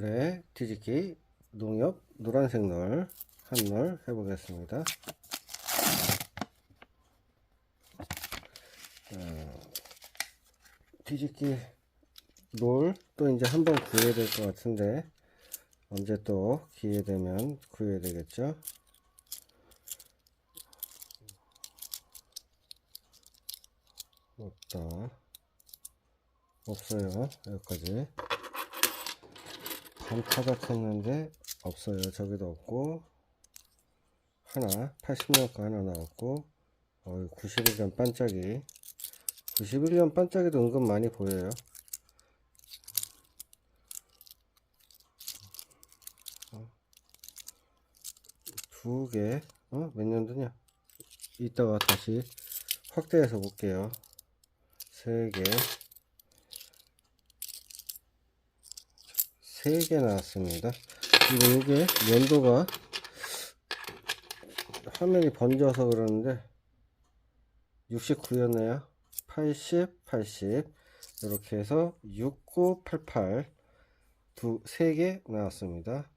네, 뒤집기 농협 노란색 널 한 널 해보겠습니다. 어, 뒤집기 롤 또 이제 한 번 구해야 될 것 같은데 언제 또 기회 되면 구해야 되겠죠? 없다. 없어요. 여기까지. 반타작했는데 없어요. 저기도 없고 하나 80년 거 하나 나왔고 어, 91년 반짝이 91년 반짝이도 은근 많이 보여요. 어. 두 개, 어? 몇 년도냐? 이따가 다시 확대해서 볼게요. 세 개, 세개 나왔습니다. 그리고 이게 연도가 화면이 번져서 그러는데 69였네요. 80, 80 이렇게 해서 6988두세개 나왔습니다.